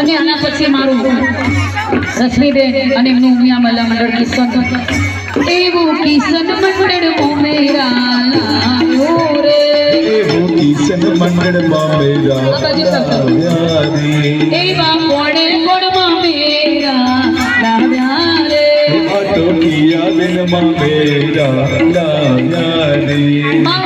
અને આના પછી મારું રશ્મિબેન અને એમનું ઉમિયા મલ્લા મંડળ કિશન. એવું કિશન મંડળ ઉમેરા લાવ્યો રે. એવા કોણે કોણમાં મેરા લાવ્યા રે. મારું હરિહર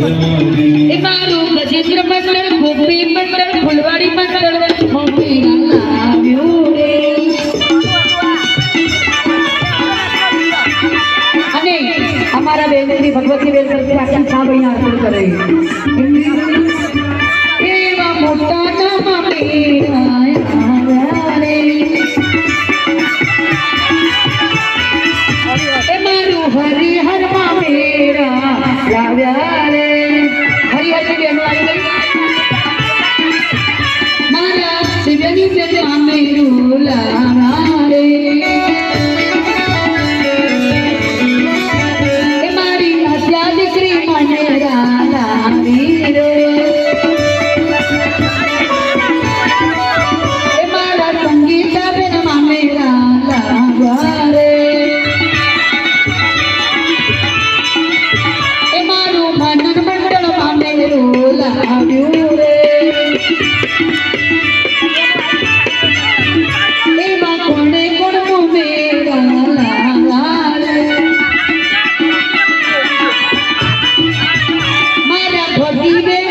લાવ્યા રે એ મારું ગજેન્દ્ર મંડળ ગોપી મંડળ ફૂલવાડી મંડળ મેરા લાવ્યું રે અને અમારા બેન શ્રી ભગવતી બેન તરફથી આખી છા ભાઈ અર્પણ કરે એવા મોટા નામ મેરા આવ્યા રે એ મારું હરિહર માં મેરા લાવ્યા ಕವಿಸದ ಮೆಲುಲಾ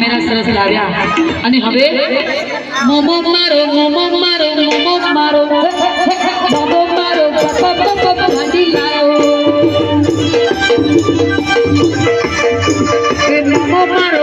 બધા સરસ લાવ્યા. અને હવે મોમો મારો મોમો મારો મોમો મારો. મોમો મારો ભાજી લાવો મોમો મારો